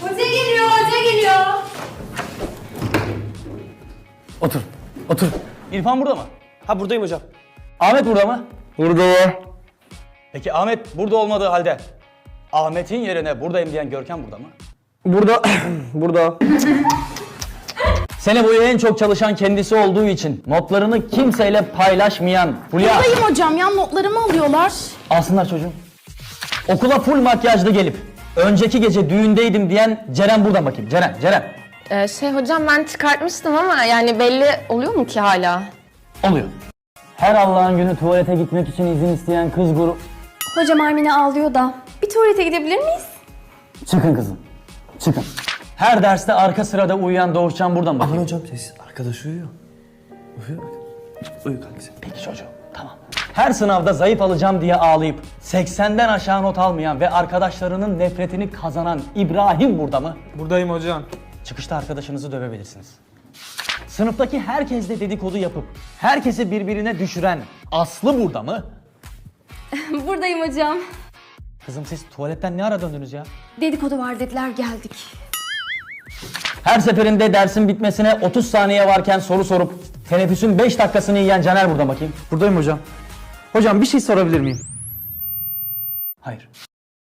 Hoca geliyor, hoca geliyor. Otur. Otur. İrfan burada mı? Ha buradayım hocam. Ahmet burada mı? Burada. Peki Ahmet burada olmadığı halde Ahmet'in yerine buradayım diyen Görkem burada mı? Burada. burada. Sene boyu en çok çalışan kendisi olduğu için notlarını kimseyle paylaşmayan Fulya. Buradayım hocam ya notlarımı alıyorlar. Alsınlar çocuğum. Okula full makyajlı gelip önceki gece düğündeydim diyen Ceren burada bakayım. Ceren, Ceren. Ee, şey hocam ben çıkartmıştım ama yani belli oluyor mu ki hala? Oluyor. Her Allah'ın günü tuvalete gitmek için izin isteyen kız grubu... Hocam Armine ağlıyor da. Bir tuvalete gidebilir miyiz? Çıkın kızım. Çıkın. Her derste arka sırada uyuyan Doğuşcan buradan bakayım. hocam sessiz. Arkadaş uyuyor. Uyuyor bak. Uyu kanka sen. Peki çocuğum, tamam. Her sınavda zayıf alacağım diye ağlayıp 80'den aşağı not almayan ve arkadaşlarının nefretini kazanan İbrahim burada mı? Buradayım hocam. Çıkışta arkadaşınızı dövebilirsiniz. Sınıftaki herkesle dedikodu yapıp herkesi birbirine düşüren Aslı burada mı? Buradayım hocam. Kızım siz tuvaletten ne ara döndünüz ya? Dedikodu var dediler geldik. Her seferinde dersin bitmesine 30 saniye varken soru sorup teneffüsün 5 dakikasını yiyen Caner burada bakayım. Buradayım hocam. Hocam bir şey sorabilir miyim? Hayır.